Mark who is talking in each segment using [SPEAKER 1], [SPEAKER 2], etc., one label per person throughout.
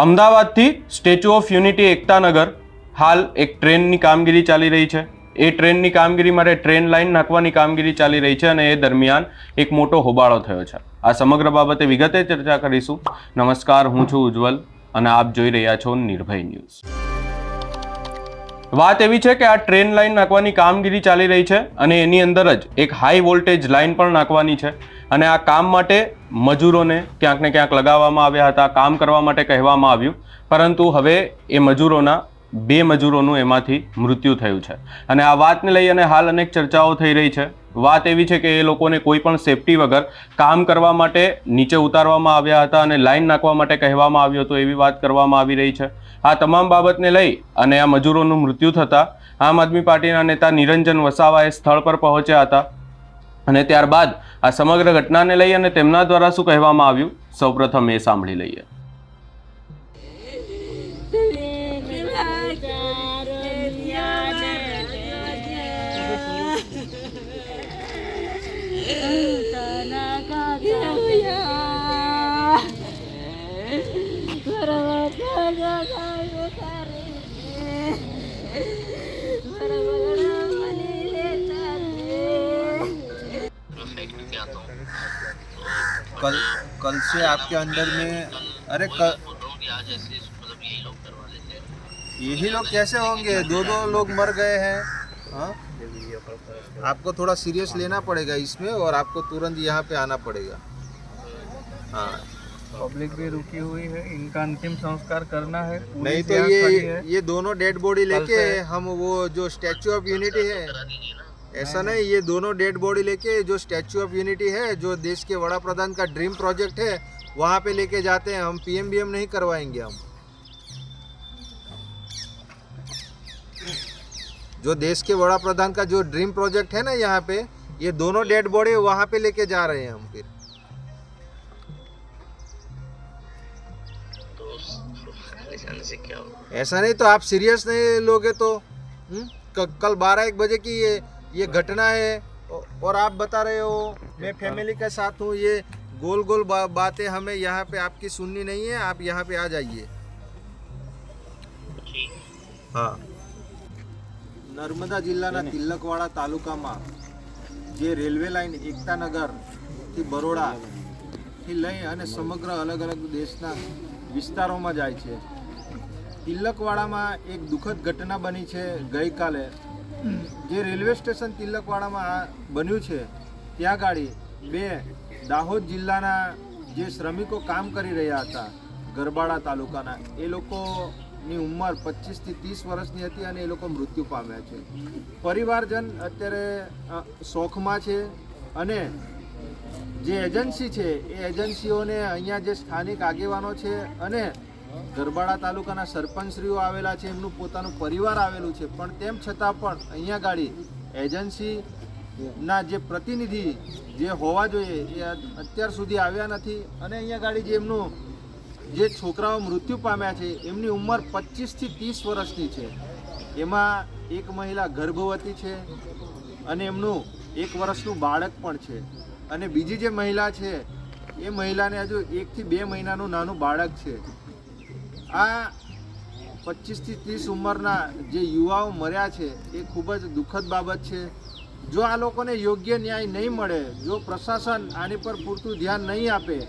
[SPEAKER 1] અમદાવાદથી statue of unity Ektanagar હાલ એક ટ્રેનની કામગીરી ચાલી રહી છે. એ ટ્રેનની કામગીરી માટે ટ્રેન લાઇન નાખવાની કામગીરી ચાલી રહી છે અને એ દરમિયાન એક મોટો હોબાળો થયો છે. આ સમગ્ર બાબતે વિગતે ચર્ચા કરીશું. નમસ્કાર, હું છું ઉજ્જવલ અને આપ જોઈ રહ્યા છો નિર્ભય ન્યૂઝ. વાત એવી છે કે આ ટ્રેન લાઇન નાખવાની કામગીરી ચાલી રહી છે અને એની અંદર જ એક હાઈ વોલ્ટેજ લાઇન પણ નાખવાની છે. અને આ કામ માટે મજૂરોને ક્યાંક ને ક્યાંક લગાવવામાં આવ્યા હતા, કામ કરવા માટે કહેવામાં આવ્યું. પરંતુ હવે એ મજૂરોના, બે મજૂરોનું એમાંથી મૃત્યુ થયું છે. અને આ વાતને લઈ અને હાલ અનેક ચર્ચાઓ થઈ રહી છે. વાત એવી છે કે એ લોકોને કોઈ પણ સેફટી વગર કામ કરવા માટે નીચે ઉતારવામાં આવ્યા હતા અને લાઈન નાખવા માટે કહેવામાં આવ્યું હતું એવી વાત કરવામાં આવી રહી છે. આ તમામ બાબતને લઈ અને આ મજૂરોનું મૃત્યુ થતાં આમ આદમી પાર્ટીના નેતા નિરંજન વસાવા એ સ્થળ પર પહોંચ્યા હતા. અને ત્યારબાદ આ સમગ્ર ઘટનાને લઈ અને તેમના દ્વારા શું કહેવામાં આવ્યું, સૌપ્રથમ એ સાંભળી લઈએ.
[SPEAKER 2] कल कल से आपके अंदर में अरे कल यही लोग कैसे होंगे? दो दो लोग मर गए हैं। हाँ? आपको थोड़ा सीरियस लेना पड़ेगा इसमें और आपको तुरंत यहाँ पे आना पड़ेगा। हाँ।
[SPEAKER 3] पब्लिक भी रुकी हुई है इनका अंतिम संस्कार करना है
[SPEAKER 2] नहीं तो ये ये दोनों डेड बॉडी लेके हम वो जो स्टैचू ऑफ़ यूनिटी है ऐसा नहीं ये दोनों डेड बॉडी लेके जो स्टैचू ऑफ़ यूनिटी है जो देश के वड़ा प्रधान का ड्रीम प्रोजेक्ट है वहाँ पे लेके जाते हैं। हम पीएमबीएम नहीं करवाएँगे हम। जो देश के वड़ा प्रधान का जो ड्रीम प्रोजेक्ट है ना यहाँ पे ये दोनों डेड बॉडी वहाँ पे लेके जा रहे हैं हम फिर। ऐसा नहीं तो आप सीरियस नहीं लोगे तो हुँ? कल बारह एक बजे की ये ये घटना है औ- और आप बता रहे हो मैं फैमिली के साथ हूँ ये गोल गोल बा, बातें हमें यहाँ पे आपकी सुननी नहीं है आप यहाँ पे आ जाइए હા નર્મદા જિલ્લાના તિલકવાડા તાલુકામાં જે રેલવે લાઇન એકતાનગરથી બરોડાથી લઈ અને સમગ્ર અલગ અલગ દેશના વિસ્તારોમાં જાય છે તિલકવાડામાં એક દુઃખદ ઘટના બની છે ગઈકાલે જે રેલવે સ્ટેશન તિલકવાડામાં બન્યું છે, ત્યાં ગાડી બે દાહોદ જિલ્લાના જે શ્રમિકો કામ કરી રહ્યા હતા, ગરબાડા તાલુકાના. એ લોકોની ઉંમર પચીસથી ત્રીસ વર્ષની હતી અને એ લોકો મૃત્યુ પામ્યા છે. પરિવારજન અત્યારે શોખમાં છે અને જે એજન્સી છે, એ એજન્સીઓને અહીંયા જે સ્થાનિક આગેવાનો છે અને ગરબાડા તાલુકાના સરપંચશ્રીઓ આવેલા છે, એમનું પોતાનું પરિવાર આવેલું છે. પણ તેમ છતાં પણ અહીંયા ગાડી એજન્સીના જે પ્રતિનિધિ જે હોવા જોઈએ, એ અત્યાર સુધી આવ્યા નથી. અને અહીંયા ગાડી જે એમનું, જે છોકરાઓ મૃત્યુ પામ્યા છે, એમની ઉંમર પચીસથી ત્રીસ વર્ષની છે. એમાં એક મહિલા ગર્ભવતી છે અને એમનું એક વર્ષનું બાળક પણ છે. અને બીજી જે મહિલા છે, એ મહિલાને હજુ એકથી બે મહિનાનું નાનું બાળક છે. આ પચીસથી ત્રીસ ઉંમરના જે યુવાઓ મર્યા છે, એ ખૂબ જ દુઃખદ બાબત છે. જો આ લોકોને યોગ્ય ન્યાય નહીં મળે, જો પ્રશાસન આની પર પૂરતું ધ્યાન નહીં આપે,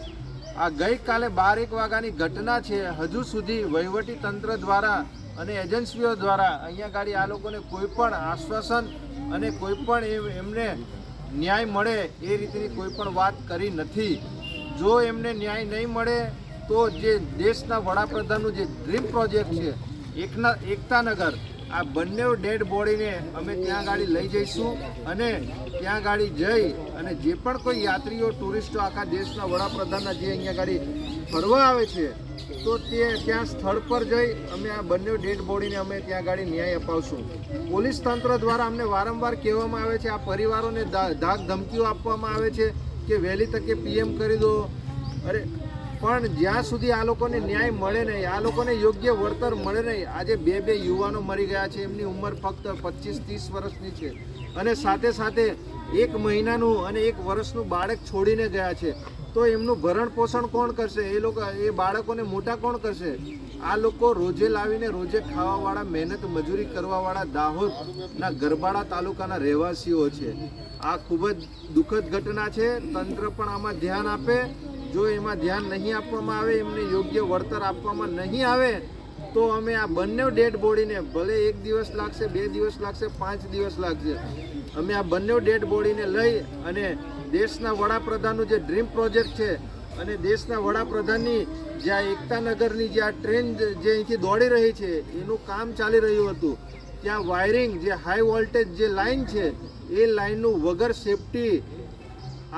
[SPEAKER 2] આ ગઈકાલે બારેક વાગ્યાની ઘટના છે, હજુ સુધી વહીવટી તંત્ર દ્વારા અને એજન્સીઓ દ્વારા અહીંયા ગાડી આ લોકોને કોઈ પણ આશ્વાસન અને કોઈ પણ એમ- એમને ન્યાય મળે એ રીતની કોઈ પણ વાત કરી નથી. જો એમને ન્યાય નહીં મળે તો જે દેશના વડાપ્રધાનનું જે ડ્રીમ પ્રોજેક્ટ છે, એકના એકતાનગર, આ બંને ડેડ બોડીને અમે ત્યાં ગાડી લઈ જઈશું અને ત્યાં ગાડી જઈ અને જે પણ કોઈ યાત્રીઓ ટુરિસ્ટો આખા દેશના વડાપ્રધાનના જે અહીંયા ગાડી ફરવા આવે છે, તો તે ત્યાં સ્થળ પર જઈ અમે આ બંને ડેડ બોડીને અમે ત્યાં ગાડી ન્યાય અપાવશું. પોલીસ તંત્ર દ્વારા અમને વારંવાર કહેવામાં આવે છે, આ પરિવારોને ધાક ધમકીઓ આપવામાં આવે છે કે વહેલી તકે પીએમ કરી દો. અરે પણ જ્યાં સુધી આ લોકોને ન્યાય મળે નહીં, આ લોકોને યોગ્ય વળતર મળે નહીં, આજે બે બે યુવાનો મરી ગયા છે, એમની ઉંમર ફક્ત પચીસ ત્રીસ વર્ષની છે. અને સાથે સાથે એક મહિનાનું અને એક વર્ષનું બાળક છોડીને ગયા છે. તો એમનું ભરણ પોષણ કોણ કરશે? એ લોકો, એ બાળકોને મોટા કોણ કરશે? આ લોકો રોજે લાવીને રોજે ખાવાવાળા, મહેનત મજૂરી કરવાવાળા દાહોદના ગરબાડા તાલુકાના રહેવાસીઓ છે. આ ખૂબ જ દુઃખદ ઘટના છે. તંત્ર પણ આમાં ધ્યાન આપે. જો એમાં ધ્યાન નહીં આપવામાં આવે, એમને યોગ્ય વળતર આપવામાં નહીં આવે, તો અમે આ બંને ડેડ બોડીને ભલે એક દિવસ લાગશે, બે દિવસ લાગશે, પાંચ દિવસ લાગશે, અમે આ બંને ડેડ બોડીને લઈ અને દેશના વડાપ્રધાનનું જે ડ્રીમ પ્રોજેક્ટ છે અને દેશના વડાપ્રધાનની જે આ એકતાનગરની જે આ ટ્રેન જે અહીંથી દોડી રહી છે, એનું કામ ચાલી રહ્યું હતું. ત્યાં વાયરિંગ, જે હાઈ વોલ્ટેજ જે લાઈન છે, એ લાઇનનું વગર સેફટી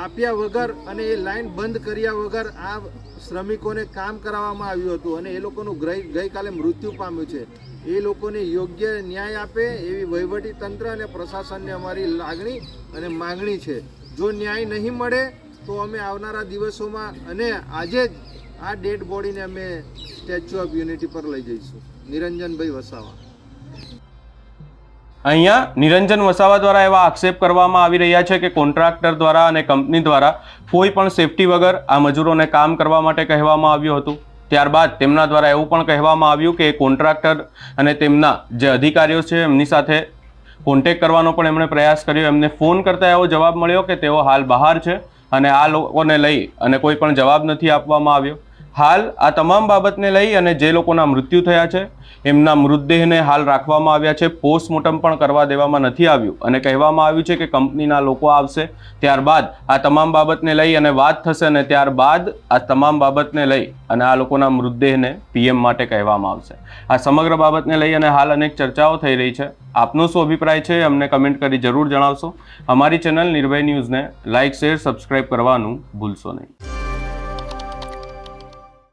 [SPEAKER 2] આપ્યા વગર અને એ લાઈન બંધ કર્યા વગર આ શ્રમિકોને કામ કરાવવામાં આવ્યું હતું અને એ લોકોનું ગઈ ગઈકાલે મૃત્યુ પામ્યું છે. એ લોકોને યોગ્ય ન્યાય આપે એવી વહીવટી તંત્ર અને પ્રશાસનને અમારી લાગણી અને માંગણી છે. જો ન્યાય નહીં મળે તો અમે આવનારા દિવસોમાં અને આજે જ આ ડેડ બોડીને અમે સ્ટેચ્યુ ઓફ યુનિટી પર લઈ જઈશું. નિરંજનભાઈ વસાવા.
[SPEAKER 1] અહીંયા નિરંજન વસાવા દ્વારા એવા આક્ષેપ કરવામાં આવી રહ્યા છે કે કોન્ટ્રાક્ટર દ્વારા અને કંપની દ્વારા કોઈ પણ સેફટી વગર આ મજૂરોને કામ કરવા માટે કહેવામાં આવ્યું હતું. ત્યારબાદ તેમના દ્વારા એવું પણ કહેવામાં આવ્યું કે કોન્ટ્રાક્ટર અને તેમના જે અધિકારીઓ છે એમની સાથે કોન્ટેક કરવાનો પણ એમણે પ્રયાસ કર્યો. એમને ફોન કરતા એવો જવાબ મળ્યો કે તેઓ હાલ બહાર છે અને આ લોકોને લઈ અને કોઈ પણ જવાબ નથી આપવામાં આવ્યો. હાલ આ તમામ બાબતને લઈ અને જે લોકોના મૃત્યુ થયા છે, એમના મૃતદેહને હાલ રાખવામાં આવ્યા છે. પોસ્ટમોર્ટમ પણ કરવા દેવામાં નથી આવ્યું અને કહેવામાં આવ્યું છે કે કંપનીના લોકો આવશે ત્યારબાદ આ તમામ બાબતને લઈ અને વાત થશે અને ત્યારબાદ આ તમામ બાબતને લઈ અને આ લોકોના મૃતદેહને પીએમ માટે કહેવામાં આવશે. આ સમગ્ર બાબતને લઈ અને હાલ અનેક ચર્ચાઓ થઈ રહી છે. આપનો શું અભિપ્રાય છે, અમને કમેન્ટ કરી જરૂર જણાવશો. અમારી ચેનલ નિર્ભય ન્યૂઝને લાઇક, શેર, સબસ્ક્રાઇબ કરવાનું ભૂલશો નહીં.